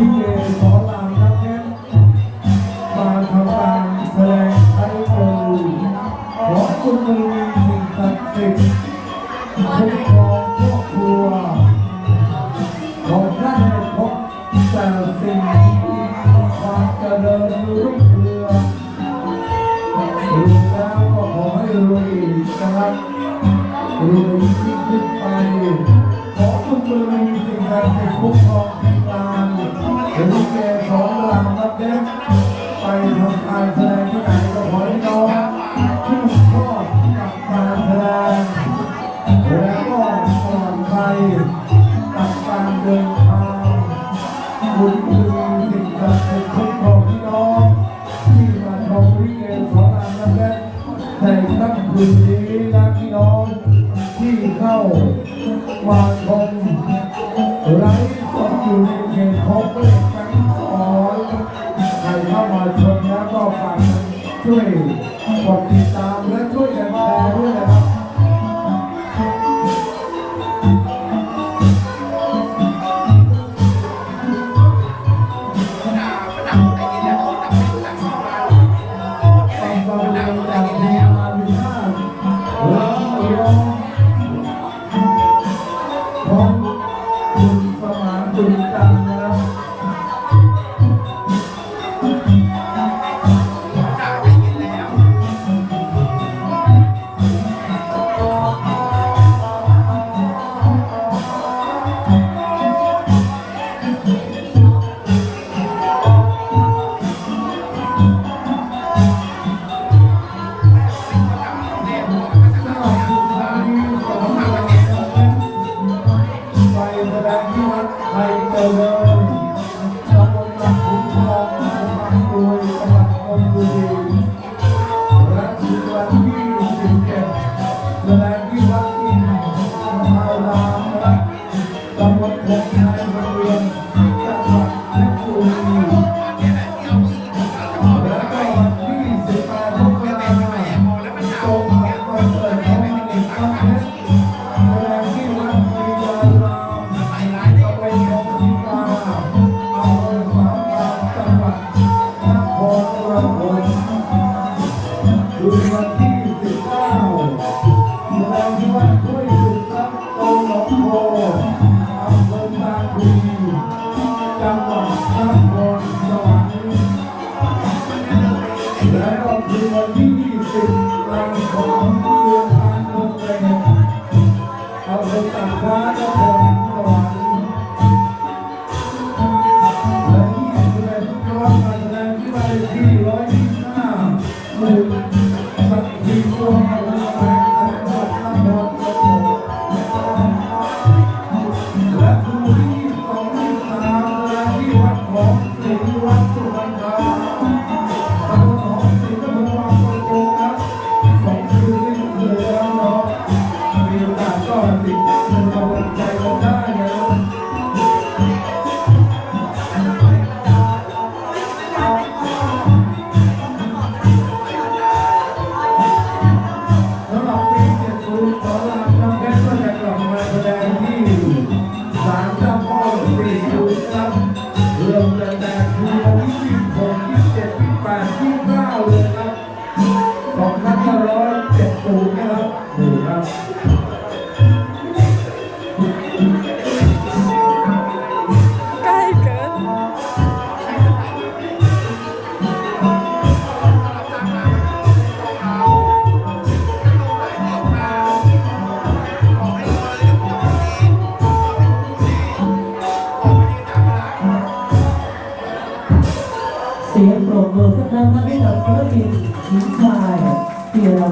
ลิเกสอนรามนักแน่นมาทำการแสดงไต้โกขอคุมีสิ่ธิ์สิทธิ์คุ้มอครอบครัวของพระให้พบแต่สิ่งความเจริญรุ่งเรืองรวมแล้วขอให้รวยครับ ทำการแสดงที่ไหนก็ขอให้น้องชื่นชอบกับการแสดงแล้วก็ปลอดภัยกับการเดินทางบุญคือสิ่งศักดิ์สิทธิ์คุ้มครองพี่น้องที่มาชมวิเกสอนรามน้ำเพชรในค่ำคืนนี้นะพี่น้องที่เข้ามาชมไลฟ์สดอยู่ในเพจของเอกกันสอนใครเข้ามา ช่วยกดติดตามและช่วยกันแชร์ด้วยนะครับความบริสุทธิ์จากทีมงานมีค่าและร้องของคุณสมานจุนจันนะครับ ที่วัดไทยเจริญ คืนวันที่ 20วันของดือนธันวาคมเอาคนต่างฟ้าและคนสวรรค์และที่แสดงที่วัดมาแสดงที่บ้านที่ร้อยยี่ห้าหมู่สักทีพวงอำเภอแสงจังหวัดนครปฐมและคืนที่สองที่สามแสดงที่วัดของศรีวัด 27 28 29เลยครับ2570นะครับนี่ครับ บมือสักครั้งครับให้กับศิลปินหญิงชายที่เรา